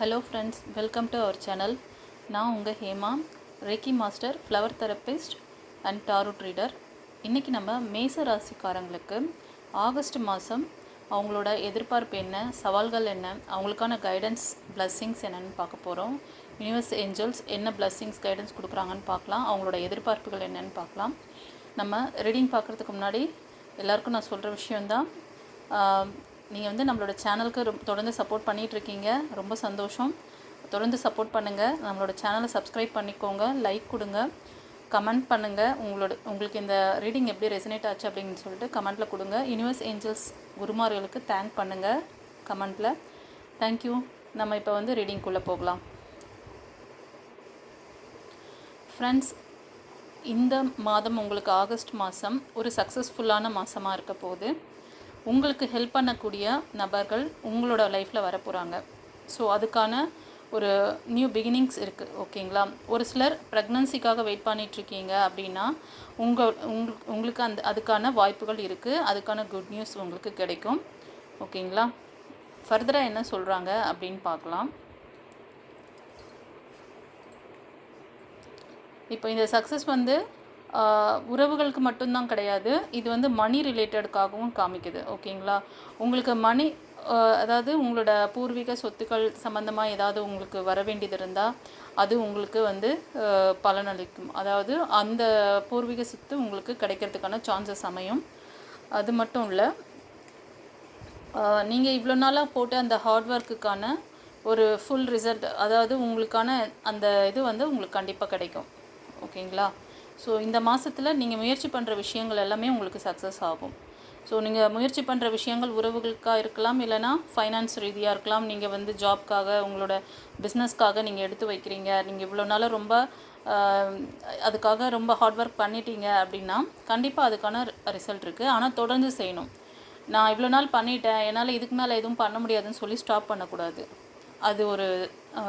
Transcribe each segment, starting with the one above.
Hello friends welcome to our channel நான் உங்கள் Hema reiki master flower therapist and tarot reader இன்றைக்கி நம்ம மேச ராசிக்காரங்களுக்கு ஆகஸ்ட் மாதம் அவங்களோட எதிர்பார்ப்பு என்ன சவால்கள் என்ன அவங்களுக்கான கைடன்ஸ் பிளஸ்ஸிங்ஸ் என்னென்னு பார்க்க போகிறோம் யூனிவர்ஸ் ஏஞ்சல்ஸ் என்ன பிளஸ்ஸிங்ஸ் கைடன்ஸ் கொடுக்குறாங்கன்னு பார்க்கலாம். அவங்களோட எதிர்பார்ப்புகள் என்னென்னு பார்க்கலாம். நம்ம ரீடிங் பார்க்குறதுக்கு முன்னாடி எல்லாருக்கும் நான் சொல்கிற விஷயந்தான் நீங்கள் வந்து நம்மளோட சேனலுக்கு ரொம்ப தொடர்ந்து சப்போர்ட் பண்ணிகிட்ருக்கீங்க இருக்கீங்க ரொம்ப சந்தோஷம். தொடர்ந்து சப்போர்ட் பண்ணுங்கள் நம்மளோட சேனலை சப்ஸ்கிரைப் பண்ணிக்கோங்க. லைக் கொடுங்க. கமெண்ட் பண்ணுங்கள் உங்களோட உங்களுக்கு இந்த ரீடிங் எப்படி ரெசனேட் ஆச்சு அப்படின்னு சொல்லிட்டு கமெண்ட்டில் கொடுங்க. யூனிவர்ஸ் ஏஞ்சல்ஸ் குருமார்களுக்கு தேங்க் பண்ணுங்கள் கமெண்ட்டில் தேங்க்யூ நம்ம இப்போ வந்து ரீடிங்குள்ளே போகலாம். ஃப்ரெண்ட்ஸ் இந்த மாதம் உங்களுக்கு ஆகஸ்ட் மாதம் ஒரு சக்ஸஸ்ஃபுல்லான மாதமாக இருக்க போகுது. உங்களுக்கு ஹெல்ப் பண்ணக்கூடிய நபர்கள் உங்களோட லைஃப்பில் வர போகிறாங்க ஸோ அதுக்கான ஒரு நியூ பிகினிங்ஸ் இருக்குது ஓகேங்களா ஒரு சிலர் ப்ரெக்னன்சிக்காக வெயிட் பண்ணிகிட்ருக்கீங்க அப்படின்னா உங்கள் உங்களுக்கு உங்களுக்கு அந்த அதுக்கான வாய்ப்புகள் இருக்குது அதுக்கான குட் நியூஸ் உங்களுக்கு கிடைக்கும் ஓகேங்களா ஃபர்தராக என்ன சொல்கிறாங்க அப்படின்னு பார்க்கலாம். இப்போ இந்த சக்ஸஸ் வந்து உறவுகளுக்கு மட்டும்தான் கிடையாது. இது வந்து மணி ரிலேட்டடுக்காகவும் காமிக்குது. ஓகேங்களா? உங்களுக்கு மணி அதாவது உங்களோட பூர்வீக சொத்துக்கள் சம்மந்தமாக ஏதாவது உங்களுக்கு வர வேண்டியது இருந்தால் அது உங்களுக்கு வந்து பலனளிக்கும். அதாவது அந்த பூர்வீக சொத்து உங்களுக்கு கிடைக்கிறதுக்கான சான்சஸ் அமையும். அது மட்டும் இல்லை நீங்கள் இவ்வளோ நாளாக போட்ட அந்த ஹார்ட் ஒர்க்குக்கான ஒரு ஃபுல் ரிசல்ட் அதாவது உங்களுக்கான அந்த இது வந்து உங்களுக்கு கண்டிப்பாக கிடைக்கும். ஓகேங்களா? ஸோ இந்த மாதத்தில் நீங்கள் முயற்சி பண்ணுற விஷயங்கள் எல்லாமே உங்களுக்கு சக்ஸஸ் ஆகும். ஸோ நீங்கள் முயற்சி பண்ணுற விஷயங்கள் உறவுகளுக்காக இருக்கலாம் இல்லைனா ஃபைனான்ஸ் ரீதியாக இருக்கலாம் நீங்கள் வந்து ஜாப்க்காக உங்களோட பிஸ்னஸ்க்காக நீங்கள் எடுத்து வைக்கிறீங்க. நீங்கள் இவ்வளோ நாளாக ரொம்ப அதுக்காக ரொம்ப ஹார்ட் ஒர்க் பண்ணிட்டீங்க அப்படின்னா கண்டிப்பாக அதுக்கான ரிசல்ட் இருக்குது ஆனால் தொடர்ந்து செய்யணும். நான் இவ்வளோ நாள் பண்ணிட்டேன் என்னால் இதுக்கு மேலே எதுவும் பண்ண முடியாதுன்னு சொல்லி ஸ்டாப் பண்ணக்கூடாது. அது ஒரு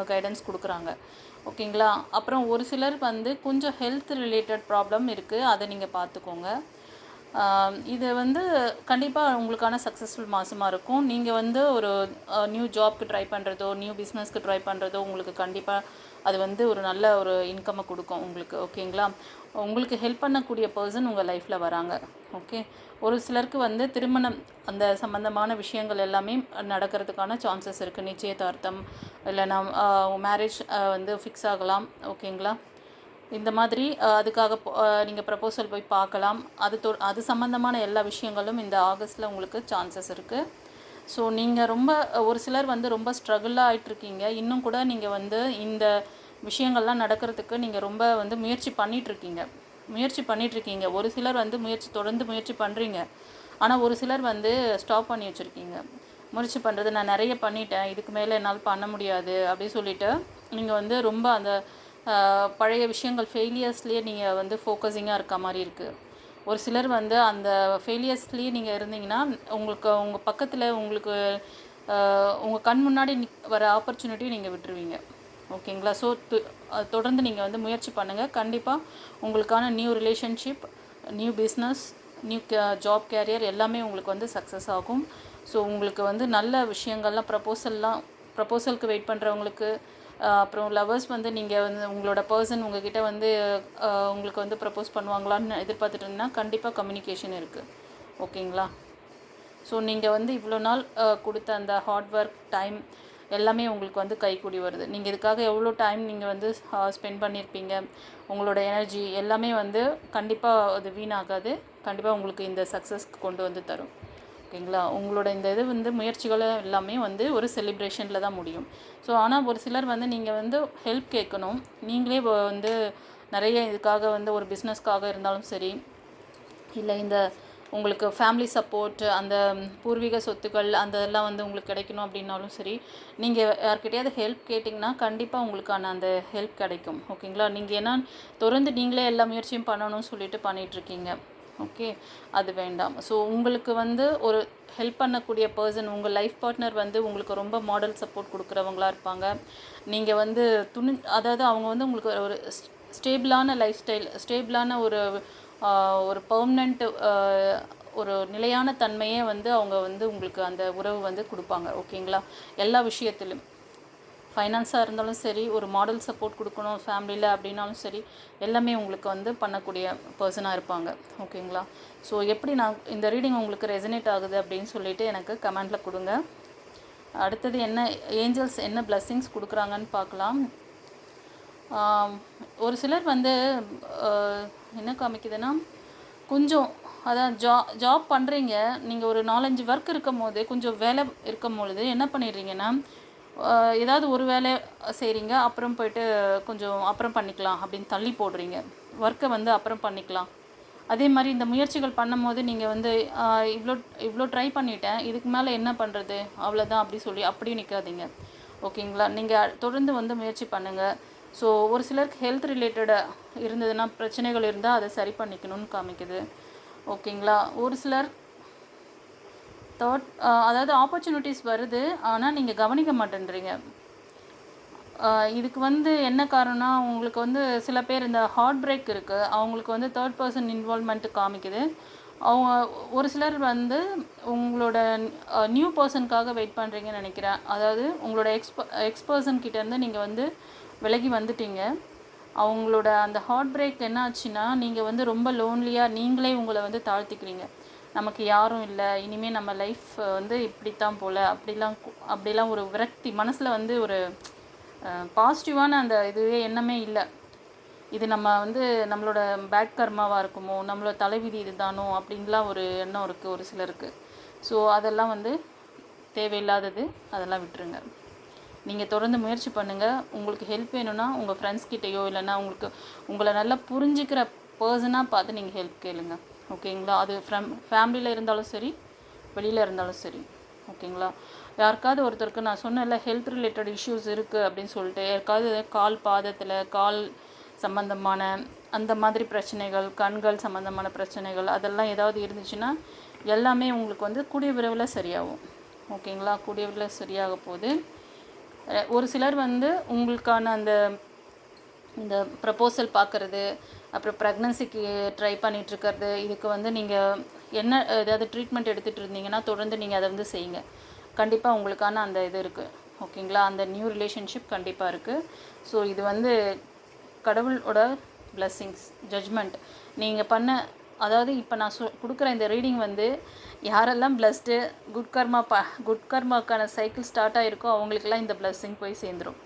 கைடன்ஸ் கொடுக்குறாங்க. ஓகேங்களா? அப்புறம் ஒரு சிலர் வந்து கொஞ்சம் ஹெல்த் ரிலேட்டட் ப்ராப்ளம் இருக்குது அதை நீங்கள் பார்த்துக்கோங்க. இது வந்து கண்டிப்பாக உங்களுக்கான சக்ஸஸ்ஃபுல் மாதமாக இருக்கும். நீங்கள் வந்து ஒரு நியூ ஜாப்க்கு ட்ரை பண்ணுறதோ நியூ பிஸ்னஸ்க்கு ட்ரை பண்ணுறதோ உங்களுக்கு கண்டிப்பாக அது வந்து ஒரு நல்ல ஒரு இன்கம்மை கொடுக்கும் உங்களுக்கு ஓகேங்களா உங்களுக்கு ஹெல்ப் பண்ணக்கூடிய பர்சன் உங்கள் லைஃப்பில் வராங்க ஓகே ஒரு சிலருக்கு வந்து திருமணம் அந்த சம்மந்தமான விஷயங்கள் எல்லாமே நடக்கிறதுக்கான சான்சஸ் இருக்குது நிச்சயதார்த்தம் இல்லைனா மேரேஜ் வந்து ஃபிக்ஸ் ஆகலாம் ஓகேங்களா இந்த மாதிரி அதுக்காக நீங்கள் ப்ரப்போசல் போய் பார்க்கலாம். அது தொ அது சம்மந்தமான எல்லா விஷயங்களும் இந்த ஆகஸ்ட்டில் உங்களுக்கு சான்சஸ் இருக்குது ஸோ நீங்கள் ரொம்ப ஒரு சிலர் வந்து ரொம்ப ஸ்ட்ரகிளாக ஆகிட்டுருக்கீங்க இன்னும் கூட நீங்கள் வந்து இந்த விஷயங்கள்லாம் நடக்கிறதுக்கு நீங்கள் ரொம்ப வந்து முயற்சி பண்ணிகிட்ருக்கீங்க முயற்சி பண்ணிகிட்ருக்கீங்க ஒரு சிலர் வந்து முயற்சி தொடர்ந்து முயற்சி பண்ணுறீங்க ஆனால் ஒரு சிலர் வந்து ஸ்டாப் பண்ணி வச்சுருக்கீங்க. முயற்சி பண்ணுறது நான் நிறைய பண்ணிட்டேன். இதுக்கு மேலே என்னால் பண்ண முடியாது அப்படின்னு சொல்லிட்டு நீங்கள் வந்து ரொம்ப அந்த பழைய விஷயங்கள் ஃபெயிலியர்ஸ்லேயே நீங்கள் வந்து ஃபோக்கஸிங்காக இருக்க மாதிரி இருக்குது ஒரு சிலர் வந்து அந்த ஃபெயிலியர்ஸ்லேயே நீங்கள் இருந்தீங்கன்னா உங்களுக்கு உங்கள் பக்கத்தில் உங்களுக்கு உங்கள் கண் முன்னாடி நிக் வர ஆப்பர்ச்சுனிட்டியும் நீங்கள் விட்டுருவீங்க. ஓகேங்களா? ஸோ தொடர்ந்து நீங்கள் வந்து முயற்சி பண்ணுங்கள் கண்டிப்பாக உங்களுக்கான new relationship new business new job career எல்லாமே உங்களுக்கு வந்து சக்ஸஸ் ஆகும். ஸோ உங்களுக்கு வந்து நல்ல விஷயங்கள்லாம் ப்ரப்போசல்லாம் ப்ரப்போசலுக்கு வெயிட் பண்ணுறவங்களுக்கு அப்புறம் லவர்ஸ் வந்து நீங்கள் வந்து உங்களோட பர்சன் உங்ககிட்ட வந்து உங்களுக்கு வந்து ப்ரப்போஸ் பண்ணுவாங்களான்னு எதிர்பார்த்துட்டு கண்டிப்பாக கம்யூனிகேஷன் இருக்குது ஓகேங்களா? ஸோ நீங்கள் வந்து இவ்வளோ நாள் கொடுத்த அந்த ஹார்ட் ஒர்க் டைம் எல்லாமே உங்களுக்கு வந்து கைக்கூடி வருது. நீங்கள் இதுக்காக எவ்வளோ டைம் நீங்கள் வந்து ஸ்பெண்ட் பண்ணியிருப்பீங்க உங்களோட எனர்ஜி எல்லாமே வந்து கண்டிப்பாக அது வீணாகாது. கண்டிப்பாக உங்களுக்கு இந்த சக்ஸஸ்க்கு கொண்டு வந்து தரும். ஓகேங்களா? உங்களோட இந்த இது வந்து முயற்சிகள் எல்லாமே வந்து ஒரு செலிப்ரேஷனில் தான் முடியும். ஸோ ஆனால் ஒரு சிலர் வந்து நீங்கள் வந்து ஹெல்ப் கேட்கணும். நீங்களே வந்து நிறைய இதுக்காக வந்து ஒரு பிஸ்னஸ்க்காக இருந்தாலும் சரி இல்லை இந்த உங்களுக்கு ஃபேமிலி சப்போர்ட் அந்த பூர்வீக சொத்துக்கள் அந்த இதெல்லாம் வந்து உங்களுக்கு கிடைக்கணும் அப்படின்னாலும் சரி நீங்கள் யார்கிட்டயாவது ஹெல்ப் கேட்டிங்கன்னா கண்டிப்பாக உங்களுக்கான அந்த ஹெல்ப் கிடைக்கும். ஓகேங்களா? நீங்கள் ஏன்னா தொடர்ந்து நீங்களே எல்லா முயற்சியும் பண்ணணும்னு சொல்லிட்டு பண்ணிகிட்ருக்கீங்க ஓகே? அது வேண்டாம். ஸோ உங்களுக்கு வந்து ஒரு ஹெல்ப் பண்ணக்கூடிய பர்சன் உங்கள் லைஃப் பார்ட்னர் வந்து உங்களுக்கு ரொம்ப மாடல் சப்போர்ட் கொடுக்குறவங்களா இருப்பாங்க. நீங்கள் வந்து துணி அதாவது அவங்க வந்து உங்களுக்கு ஒரு ஸ்டேபிளான லைஃப் ஸ்டைல் ஸ்டேபிளான ஒரு ஒரு பர்மனண்ட் ஒரு நிலையான தன்மையே வந்து அவங்க வந்து உங்களுக்கு அந்த உறவு வந்து கொடுப்பாங்க. ஓகேங்களா? எல்லா விஷயத்திலும். ஃபைனான்ஸாக இருந்தாலும் சரி ஒரு மாடல் சப்போர்ட் கொடுக்கணும் ஃபேமிலியில் அப்படின்னாலும் சரி எல்லாமே உங்களுக்கு வந்து பண்ணக்கூடிய பர்சனாக இருப்பாங்க. ஓகேங்களா ஸோ எப்படி நான் இந்த ரீடிங் உங்களுக்கு ரெசனேட் ஆகுது அப்படின்னு சொல்லிட்டு எனக்கு கமெண்டில் கொடுங்க. அடுத்தது என்ன ஏஞ்சல்ஸ் என்ன பிளஸ்ஸிங்ஸ் கொடுக்குறாங்கன்னு பார்க்கலாம். ஒரு சிலர் வந்து என்ன காமிக்குதுன்னா கொஞ்சம் அதான் ஜா ஜாப் பண்ணுறீங்க நீங்கள் ஒரு நாலஞ்சு ஒர்க் இருக்கும் போது கொஞ்சம் வேலை இருக்கும் பொழுது என்ன பண்ணிடுறீங்கன்னா ஏதாவது ஒரு வேலை செய்கிறீங்க அப்புறம் போயிட்டு கொஞ்சம் அப்புறம் பண்ணிக்கலாம் அப்படின்னு தள்ளி போடுறீங்க. ஒர்க்கை வந்து அப்புறம் பண்ணிக்கலாம். அதே மாதிரி இந்த முயற்சிகள் பண்ணும்போது நீங்கள் வந்து இவ்வளோ இவ்வளோ ட்ரை பண்ணிட்டேன் இதுக்கு மேலே என்ன பண்ணுறது அவ்வளோதான் அப்படி சொல்லி அப்படியும் நிற்காதீங்க ஓகேங்களா நீங்கள் தொடர்ந்து வந்து முயற்சி பண்ணுங்கள் ஸோ ஒரு சிலருக்கு ஹெல்த் ரிலேட்டடாக இருந்ததுன்னா பிரச்சனைகள் இருந்தால் அதை சரி பண்ணிக்கணும்னு காமிக்குது. ஓகேங்களா ஒரு சிலர் தேர்ட் uh, அதாவது ஆப்பர்ச்சுனிட்டிஸ் வருது ஆனால் நீங்கள் கவனிக்க மாட்டேன்றீங்க. Uh, இதுக்கு வந்து என்ன காரணம்னா உங்களுக்கு வந்து சில பேர் இந்த ஹார்ட் பிரேக் இருக்குது அவங்களுக்கு வந்து தேர்ட் பர்சன் இன்வால்மெண்ட் காமிக்குது. அவங்க ஒரு சிலர் வந்து உங்களோட uh, நியூ பர்சனுக்காக வெயிட் பண்ணுறீங்கன்னு நினைக்கிறேன். அதாவது உங்களோட எக்ஸ் எக்ஸ் பர்சன் கிட்டேருந்து நீங்கள் வந்து விலகி வந்துட்டீங்க. அவங்களோட அந்த ஹார்ட் பிரேக் என்ன ஆச்சுன்னா நீங்கள் வந்து ரொம்ப லோன்லியாக நீங்களே உங்களை வந்து தாழ்த்திக்கிறீங்க. நமக்கு யாரும் இல்லை. இனிமேல் நம்ம லைஃப் வந்து இப்படித்தான் போல். அப்படிலாம் அப்படிலாம் ஒரு விரக்தி மனசில் வந்து ஒரு பாசிட்டிவான அந்த இதுவே எண்ணமே இல்லை. இது நம்ம வந்து நம்மளோட பேட் கர்மாவாக இருக்குமோ நம்மளோட தலைவிதி இதுதானோ அப்படின்லாம் ஒரு எண்ணம் இருக்குது ஒரு சிலருக்கு. ஸோ அதெல்லாம் வந்து தேவையில்லாதது அதெல்லாம் விட்டுருங்க. நீங்கள் தொடர்ந்து முயற்சி பண்ணுங்கள் உங்களுக்கு ஹெல்ப் வேணும்னா உங்கள் ஃப்ரெண்ட்ஸ் கிட்டேயோ இல்லைன்னா உங்களுக்கு உங்களை நல்லா புரிஞ்சுக்கிற பர்சனாக பார்த்து நீங்கள் ஹெல்ப் கேளுங்கள் ஓகேங்களா? அது ஃப்ரம் ஃபேமிலியில் இருந்தாலும் சரி வெளியில் இருந்தாலும் சரி ஓகேங்களா? யாருக்காவது ஒருத்தருக்கு நான் சொன்னேன்ல ஹெல்த் ரிலேட்டட் இஷ்யூஸ் இருக்குது அப்படின்னு சொல்லிட்டு யாருக்காவது கால் பாதத்தில் கால் சம்மந்தமான அந்த மாதிரி பிரச்சனைகள் கண்கள் சம்மந்தமான பிரச்சனைகள் அதெல்லாம் ஏதாவது இருந்துச்சுன்னா எல்லாமே உங்களுக்கு வந்து கூடிய விரைவில் சரியாகும் ஓகேங்களா? கூடிய விரைவில் சரியாக போகுது. ஒரு சிலர் வந்து உங்களுக்கான அந்த இந்த ப்ரப்போசல் பார்க்குறது அப்புறம் ப்ரெக்னன்சிக்கு ட்ரை பண்ணிகிட்ருக்கிறது இதுக்கு வந்து நீங்கள் என்ன ஏதாவது ட்ரீட்மெண்ட் எடுத்துகிட்டு இருந்தீங்கன்னா தொடர்ந்து நீங்கள் அதை வந்து செய்யுங்க. கண்டிப்பாக உங்களுக்கான அந்த இது இருக்குது ஓகேங்களா அந்த நியூ ரிலேஷன்ஷிப் கண்டிப்பாக இருக்குது ஸோ இது வந்து கடவுளோட பிளஸ்ஸிங்ஸ் ஜட்ஜ்மெண்ட் நீங்கள் பண்ண அதாவது இப்போ நான் சொ கொடுக்குற இந்த ரீடிங் வந்து யாரெல்லாம் பிளஸ்டு குட் கர்மா ப குட் கர்மாக்கான சைக்கிள் ஸ்டார்ட் ஆகிருக்கோ அவங்களுக்கெல்லாம் இந்த பிளஸ்ஸிங் போய் சேர்ந்துரும்.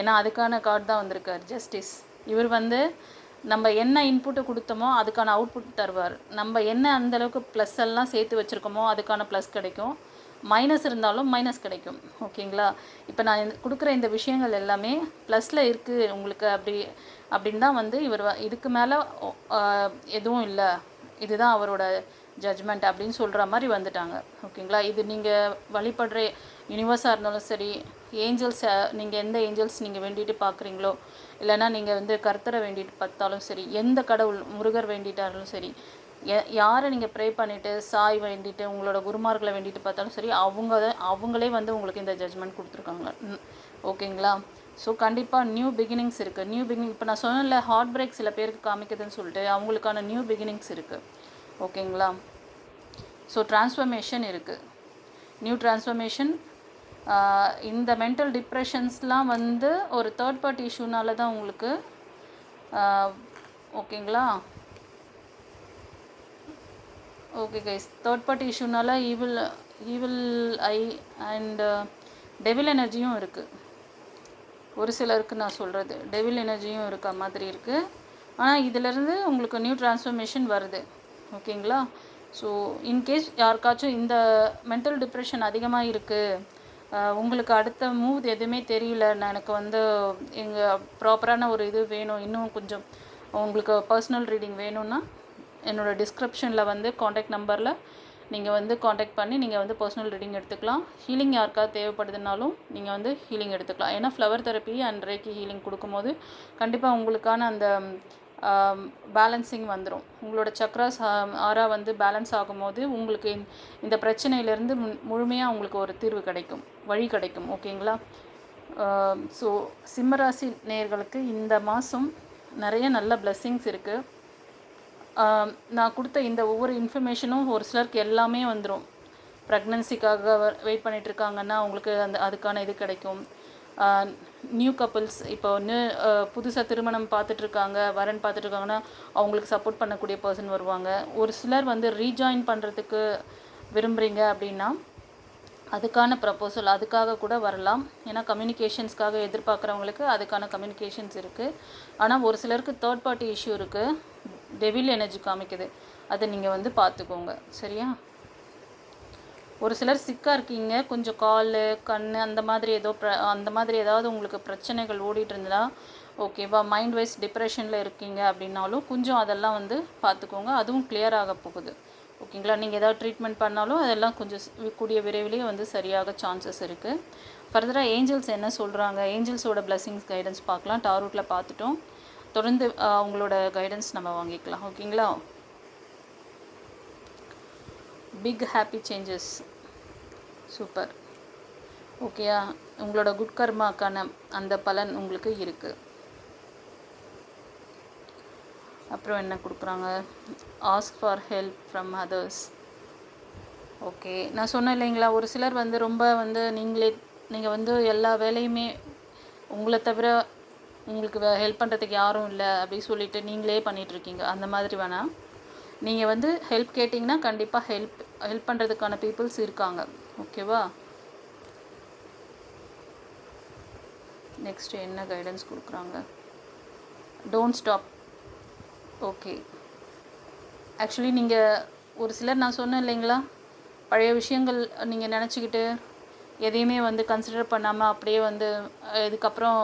ஏன்னா அதுக்கான கார்டு தான் வந்திருக்கார் ஜஸ்டிஸ் இவர் வந்து நம்ம என்ன இன்புட்டை கொடுத்தோமோ அதுக்கான அவுட்புட் தருவார். நம்ம என்ன அந்தளவுக்கு ப்ளஸ் எல்லாம் சேர்த்து வச்சுருக்கோமோ அதுக்கான ப்ளஸ் கிடைக்கும். மைனஸ் இருந்தாலும் மைனஸ் கிடைக்கும். ஓகேங்களா இப்போ நான் இந்த- கொடுக்குற இந்த விஷயங்கள் எல்லாமே ப்ளஸில் இருக்குது உங்களுக்கு அப்படி அப்படின்னு தான் வந்து இவர் இதுக்கு மேலே எதுவும் இல்லை. இதுதான் அவரோட ஜட்ஜ்மெண்ட் அப்படின்னு சொல்கிற மாதிரி வந்துட்டாங்க. ஓகேங்களா இது நீங்கள் வழிபடுற யூனிவர்ஸாக இருந்தாலும் சரி ஏஞ்சல்ஸ் நீங்கள் எந்த ஏஞ்சல்ஸ் நீங்கள் வேண்டிட்டு பார்க்குறீங்களோ இல்லைன்னா நீங்கள் வந்து கர்த்தரை வேண்டிட்டு பார்த்தாலும் சரி எந்த கடவுள் முருகர் வேண்டிட்டாலும் சரி யாரை நீங்கள் ப்ரே பண்ணிவிட்டு சாய் வேண்டிட்டு உங்களோட குருமார்களை வேண்டிட்டு பார்த்தாலும் சரி அவங்க அவங்களே வந்து உங்களுக்கு இந்த ஜட்ஜ்மெண்ட் கொடுத்துருக்காங்க. ஓகேங்களா? ஸோ கண்டிப்பாக நியூ பிகினிங்ஸ் இருக்குது நியூ பிகினிங் இப்போ நான் சொன்னேன்ல ஹார்ட் பிரேக் சில பேருக்கு காமிக்குதுன்னு சொல்லிட்டு அவங்களுக்கான நியூ பிகினிங்ஸ் இருக்குது ஓகேங்களா? ஸோ டிரான்ஸ்ஃபர்மேஷன் இருக்குது நியூ டிரான்ஸ்ஃபர்மேஷன் இந்த மென்டல் டிப்ரெஷன்ஸ்லாம் வந்து ஒரு தேர்ட் பார்ட்டி இஷ்யூனால தான் உங்களுக்கு ஓகேங்களா? Okay guys third party இஷ்யூனால evil evil eye and devil எனர்ஜியும் இருக்குது ஒரு சிலருக்கு நான் சொல்கிறது டெவில் எனர்ஜியும் இருக்க மாதிரி இருக்குது ஆனால் இதிலேருந்து உங்களுக்கு நியூ டிரான்ஸ்ஃபர்மேஷன் வருது. ஓகேங்களா ஸோ இன்கேஸ் யாருக்காச்சும் இந்த மென்டல் டிப்ரெஷன் அதிகமாக இருக்குது உங்களுக்கு அடுத்த மூவ் எதுவுமே தெரியல. நான் எனக்கு வந்து எங்கள் ப்ராப்பரான ஒரு இது வேணும். இன்னும் கொஞ்சம் உங்களுக்கு பர்சனல் ரீடிங் வேணும்னா என்னோடய டிஸ்கிரிப்ஷனில் வந்து காண்டாக்ட் நம்பரில் நீங்கள் வந்து காண்டாக்ட் பண்ணி நீங்கள் வந்து பர்சனல் ரீடிங் எடுத்துக்கலாம். ஹீலிங் யாருக்காக தேவைப்படுதுனாலும் நீங்கள் வந்து ஹீலிங் எடுத்துக்கலாம். ஏன்னா flower therapy and reiki healing கொடுக்கும்போது கண்டிப்பாக உங்களுக்கான அந்த பேலன்சிங் வந்துடும் உங்களோட சக்ராஸ் ஆறாக வந்து பேலன்ஸ் ஆகும்போது உங்களுக்கு இந்த- பிரச்சனையிலேருந்து முழுமையாக உங்களுக்கு ஒரு தீர்வு கிடைக்கும். வழி கிடைக்கும். ஓகேங்களா? ஸோ சிம்மராசி நேயர்களுக்கு இந்த மாதம் நிறைய நல்ல பிளெஸ்ஸிங்ஸ் இருக்குது நான் கொடுத்த இந்த ஒவ்வொரு இன்ஃபர்மேஷனும் ஒரு சிலருக்கு எல்லாமே வந்துடும் ப்ரெக்னன்சிக்காக வெயிட் பண்ணிகிட்ருக்காங்கன்னா அவங்களுக்கு அந்த அதுக்கான இது கிடைக்கும். நியூ கப்புள்ஸ் இப்போ வந்து புதுசாக திருமணம் பார்த்துட்ருக்காங்க வரன் பார்த்துட்ருக்காங்கன்னா அவங்களுக்கு சப்போர்ட் பண்ணக்கூடிய பர்சன் வருவாங்க. ஒரு சிலர் வந்து ரீஜாயின் பண்ணுறதுக்கு விரும்புகிறீங்க அப்படின்னா அதுக்கான ப்ரப்போசல் அதுக்காக கூட வரலாம். ஏன்னா கம்யூனிகேஷன்ஸ்க்காக எதிர்பார்க்குறவங்களுக்கு அதுக்கான கம்யூனிகேஷன்ஸ் இருக்குது ஆனால் ஒரு சிலருக்கு தேர்ட் பார்ட்டி இஷ்யூ இருக்குது டெவில் எனர்ஜி காமிக்குது. அதை நீங்கள் வந்து பார்த்துக்கோங்க. சரியா? ஒரு சிலர் சிக்காக இருக்கீங்க. கொஞ்சம் கால் கண் அந்த மாதிரி ஏதோ ப்ர அந்த மாதிரி ஏதாவது உங்களுக்கு பிரச்சனைகள் ஓடிட்டு இருந்தால் ஓகேவா மைண்ட் வைஸ் டிப்ரெஷனில் இருக்கீங்க அப்படின்னாலும் கொஞ்சம் அதெல்லாம் வந்து பார்த்துக்கோங்க அதுவும் கிளியர் ஆக போகுது. ஓகேங்களா நீங்கள் ஏதாவது ட்ரீட்மெண்ட் பண்ணாலும் அதெல்லாம் கொஞ்சம் கூடிய விரைவிலேயே வந்து சரியாக சான்சஸ் இருக்குது ஃபர்தராக ஏஞ்சல்ஸ் என்ன சொல்கிறாங்க ஏஞ்சல்ஸோட பிளஸ்ஸிங்ஸ் கைடன்ஸ் பார்க்கலாம். டாரூட்டில் பார்த்துட்டோம். தொடர்ந்து அவங்களோட கைடன்ஸ் நம்ம வாங்கிக்கலாம். ஓகேங்களா பிக் ஹாப்பி சேஞ்சஸ் சூப்பர். ஓகேயா உங்களோட குட் கர்மாக்கான அந்த பலன் உங்களுக்கு இருக்குது அப்புறம் என்ன கொடுக்குறாங்க? Ask for help from others okay நான் சொன்னேன் இல்லைங்களா ஒரு சிலர் வந்து ரொம்ப வந்து நீங்களே நீங்கள் வந்து எல்லா வேலையுமே உங்களை தவிர உங்களுக்கு ஹெல்ப் பண்ணுறதுக்கு யாரும் இல்லை அப்படின்னு சொல்லிட்டு நீங்களே பண்ணிகிட்ருக்கீங்க அந்த மாதிரி வேணாம் நீங்கள் வந்து ஹெல்ப் கேட்டிங்கன்னா கண்டிப்பாக ஹெல்ப் ஹெல்ப் பண்ணுறதுக்கான பீப்புள்ஸ் இருக்காங்க. ஓகேவா? நெக்ஸ்ட் என்ன கைடன்ஸ் கொடுக்குறாங்க? டோன்ட் ஸ்டாப் ஓகே ஆக்சுவலி நீங்கள் ஒரு சிலர் நான் சொன்னேன் இல்லைங்களா? பழைய விஷயங்கள் நீங்கள் நினச்சிக்கிட்டு எதையுமே வந்து கன்சிடர் பண்ணாமல் அப்படியே வந்து இதுக்கப்புறம்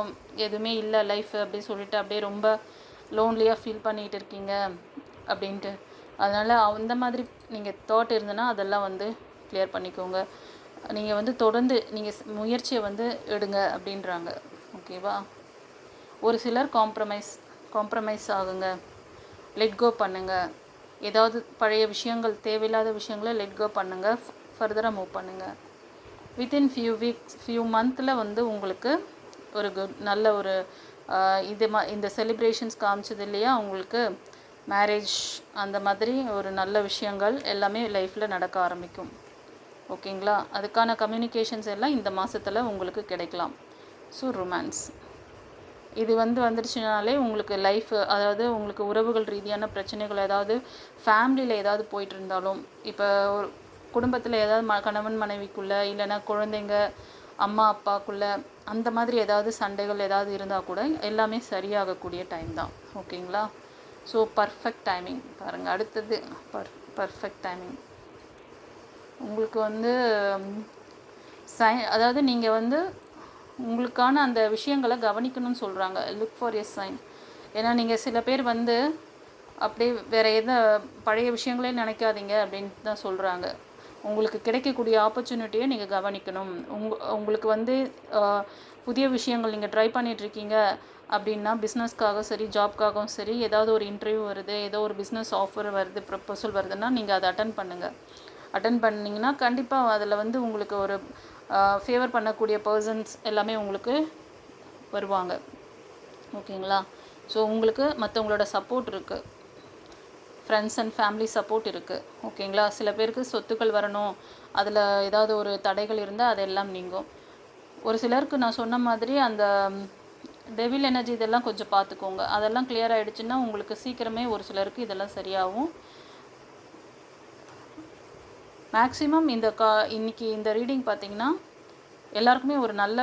எதுவுமே இல்லை லைஃப் அப்படின்னு சொல்லிட்டு அப்படியே ரொம்ப லோன்லியாக ஃபீல் பண்ணிகிட்டு இருக்கீங்க அப்படின்ட்டு. அதனால் அந்த மாதிரி நீங்கள் தாட் இருந்ததுன்னா அதெல்லாம் வந்து கிளியர் பண்ணிக்கோங்க. நீங்கள் வந்து தொடர்ந்து நீங்கள் முயற்சியை வந்து எடுங்க அப்படின்றாங்க. ஓகேவா ஒரு சிலர் காம்ப்ரமைஸ் காம்ப்ரமைஸ் ஆகுங்க. லெட் கோ பண்ணுங்க. ஏதாவது பழைய விஷயங்கள் தேவையில்லாத விஷயங்களை லெட் கோ பண்ணுங்கள் ஃபர்தராக மூவ் பண்ணுங்கள் வித்தின் ஃபியூ வீக்ஸ் ஃபியூ மந்தில் வந்து உங்களுக்கு ஒரு குட் நல்ல ஒரு இது மா இந்த செலிப்ரேஷன்ஸ் காமிச்சது இல்லையா? உங்களுக்கு மேரேஜ் அந்த மாதிரி ஒரு நல்ல விஷயங்கள் எல்லாமே லைஃப்பில் நடக்க ஆரம்பிக்கும். ஓகேங்களா? அதுக்கான கம்யூனிகேஷன்ஸ் எல்லாம் இந்த மாதத்தில் உங்களுக்கு கிடைக்கலாம். ஸோ ரொமான்ஸ் இது வந்து வந்துடுச்சுனாலே உங்களுக்கு லைஃப் அதாவது உங்களுக்கு உறவுகள் ரீதியான பிரச்சனைகள் ஏதாவது ஃபேமிலியில் ஏதாவது போயிட்டு இருந்தாலும் இப்போ ஒரு குடும்பத்தில் ஏதாவது ம கணவன் மனைவிக்குள்ளே இல்லைன்னா குழந்தைங்க அம்மா அப்பாக்குள்ளே அந்த மாதிரி ஏதாவது சண்டைகள் ஏதாவது இருந்தால் கூட எல்லாமே சரியாகக்கூடிய டைம் தான். ஓகேங்களா? ஸோ பர்ஃபெக்ட் டைமிங் பாருங்கள் அடுத்தது பர் பர்ஃபெக்ட் டைமிங் உங்களுக்கு வந்து சை அதாவது நீங்கள் வந்து உங்களுக்கான அந்த விஷயங்களை கவனிக்கணும்னு சொல்கிறாங்க லுக் ஃபார் எஸ் சைன் ஏன்னா நீங்கள் சில பேர் வந்து அப்படியே வேறு எதை பழைய விஷயங்களே நினைக்காதீங்க அப்படின்ட்டு தான் சொல்கிறாங்க உங்களுக்கு கிடைக்கக்கூடிய ஆப்பர்ச்சுனிட்டியை நீங்கள் கவனிக்கணும். உங் உங்களுக்கு வந்து புதிய விஷயங்கள் நீங்கள் ட்ரை பண்ணிகிட்ருக்கீங்க அப்படின்னா பிஸ்னஸ்க்காக சரி ஜாப்க்காகவும் சரி ஏதாவது ஒரு இன்டர்வியூ வருது ஏதோ ஒரு பிஸ்னஸ் ஆஃபர் வருது ப்ரப்போசல் வருதுன்னா நீங்கள் அதை அட்டன் பண்ணுங்கள் அட்டன் பண்ணிங்கன்னா கண்டிப்பாக அதில் வந்து உங்களுக்கு ஒரு ஃபேவர் பண்ணக்கூடிய பர்சன்ஸ் எல்லாமே உங்களுக்கு வருவாங்க. ஓகேங்களா? ஸோ உங்களுக்கு மற்றவங்களோட சப்போர்ட் இருக்குது ஃப்ரெண்ட்ஸ் அண்ட் ஃபேமிலி சப்போர்ட் இருக்குது ஓகேங்களா? சில பேருக்கு சொத்துக்கள் வரணும். அதில் ஏதாவது ஒரு தடைகள் இருந்தால் அதெல்லாம் நீங்கும். ஒரு சிலருக்கு நான் சொன்ன மாதிரி அந்த டெவில் எனர்ஜி இதெல்லாம் கொஞ்சம் பார்த்துக்கோங்க. அதெல்லாம் கிளியர் ஆகிடுச்சுன்னா உங்களுக்கு சீக்கிரமே ஒரு சிலருக்கு இதெல்லாம் சரியாகும். மேக்ஸிமம் இந்த கா இன்னைக்கு இந்த ரீடிங் பார்த்தீங்கன்னா எல்லாருக்குமே ஒரு நல்ல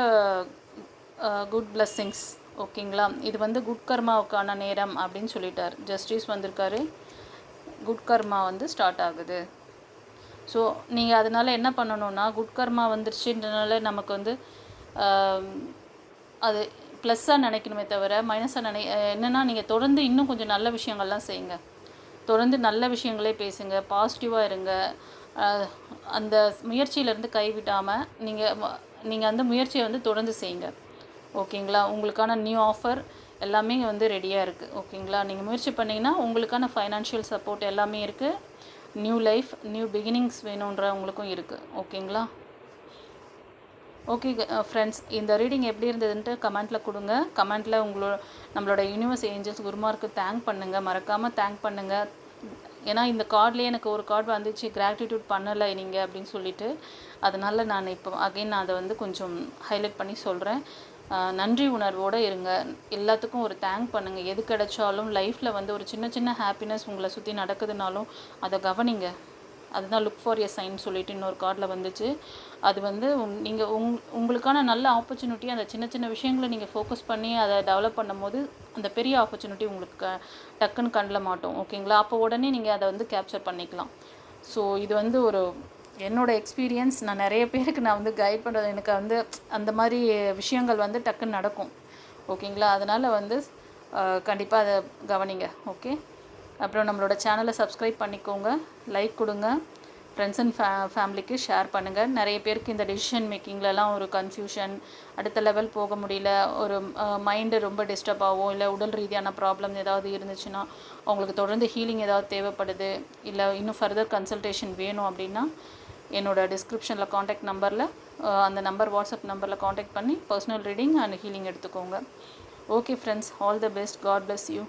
குட் blessings ஓகேங்களா? இது வந்து குட் கர்மாவுக்கான நேரம் அப்படின்னு சொல்லிட்டார். ஜஸ்டிஸ் வந்திருக்காரு. குட் கர்மா வந்து ஸ்டார்ட் ஆகுது. ஸோ நீங்கள் அதனால என்ன பண்ணணும்னா குட் கர்மா வந்துருச்சுன்றனால நமக்கு வந்து அது ப்ளஸ்ஸாக நினைக்கணுமே தவிர மைனஸாக நினை என்னென்னா என்னன்னா நீங்கள் தொடர்ந்து இன்னும் கொஞ்சம் நல்ல விஷயங்கள்லாம் செய்யுங்க. தொடர்ந்து நல்ல விஷயங்களே பேசுங்க பாசிட்டிவாக இருங்க. அந்த முயற்சியிலேருந்து கைவிடாமல் நீங்கள் நீங்கள் அந்த முயற்சியை வந்து தொடர்ந்து செய்யுங்க. ஓகேங்களா? உங்களுக்கான நியூ ஆஃபர் எல்லாமே வந்து ரெடியாக இருக்குது ஓகேங்களா? நீங்கள் முயற்சி பண்ணிங்கன்னா உங்களுக்கான ஃபைனான்ஷியல் சப்போர்ட் எல்லாமே இருக்குது நியூ லைஃப் நியூ பிகினிங்ஸ் வேணுன்றவங்களுக்கும் இருக்குது ஓகேங்களா? ஓகே ஃப்ரெண்ட்ஸ் இந்த ரீடிங் எப்படி இருந்ததுன்ட்டு கமெண்ட்டில் கொடுங்க. கமெண்ட்டில் உங்களோட நம்மளோட யூனிவர்ஸ் ஏஞ்சல்ஸ் குருமாருக்கு தேங்க் பண்ணுங்கள் மறக்காமல் தேங்க் பண்ணுங்கள் ஏன்னா இந்த கார்ட்லேயே எனக்கு ஒரு கார்டு வந்துச்சு கிராட்டிடியூட் பண்ணலை நீங்கள் அப்படின்னு சொல்லிட்டு. அதனால் நான் இப்போ அகைன் நான் அதை வந்து கொஞ்சம் ஹைலைட் பண்ணி சொல்கிறேன் நன்றி உணர்வோடு இருங்க. எல்லாத்துக்கும் ஒரு தேங்க் பண்ணுங்கள் எது கிடைச்சாலும் லைஃப்பில் வந்து ஒரு சின்ன சின்ன ஹாப்பினஸ் உங்களை சுற்றி நடக்குதுனாலும் அதை கவனிங்க. அதுதான் லுக் ஃபார் எ சைன் சொல்லிட்டு இன்னொரு கார்டில் வந்துச்சு. அது வந்து நீங்கள் உங் உங்களுக்கான நல்ல ஆப்பர்ச்சுனிட்டி அந்த சின்ன சின்ன விஷயங்களை நீங்கள் ஃபோக்கஸ் பண்ணி அதை டெவலப் பண்ணும்போது அந்த பெரிய ஆப்பர்ச்சுனிட்டி உங்களுக்கு க டக்குன்னு கண்ணில் மாட்டோம். ஓகேங்களா அப்போ உடனே நீங்கள் அதை வந்து கேப்சர் பண்ணிக்கலாம். ஸோ இது வந்து ஒரு என்னோட எக்ஸ்பீரியன்ஸ் நான் நிறைய பேருக்கு நான் வந்து கைட் பண்ணுறது எனக்கு வந்து அந்த மாதிரி விஷயங்கள் வந்து டக்குன்னு நடக்கும். ஓகேங்களா அதனால் வந்து கண்டிப்பாக அதை கவனிங்க. ஓகே அப்புறம் நம்மளோட சேனலை சப்ஸ்கிரைப் பண்ணிக்கோங்க லைக் கொடுங்க ஃப்ரெண்ட்ஸ் அண்ட் ஃபே ஃபேமிலிக்கு ஷேர் பண்ணுங்கள் நிறைய பேருக்கு இந்த டெசிஷன் மேக்கிங்லலாம் ஒரு கன்ஃபியூஷன் அடுத்த லெவல் போக முடியல ஒரு மைண்டு ரொம்ப டிஸ்டர்ப் ஆகும் இல்லை உடல் ரீதியான ப்ராப்ளம் ஏதாவது இருந்துச்சுன்னா அவங்களுக்கு தொடர்ந்து ஹீலிங் ஏதாவது தேவைப்படுது இல்லை இன்னும் ஃபர்தர் கன்சல்டேஷன் வேணும் அப்படின்னா என்னோட டிஸ்கிரிப்ஷனில் காண்டாக்ட் நம்பரில் அந்த நம்பர் வாட்ஸ்அப் நம்பரில் காண்டாக்ட் பண்ணி பர்சனல் ரீடிங் அண்ட் ஹீலிங் எடுத்துக்கோங்க. Okay friends all the best God bless you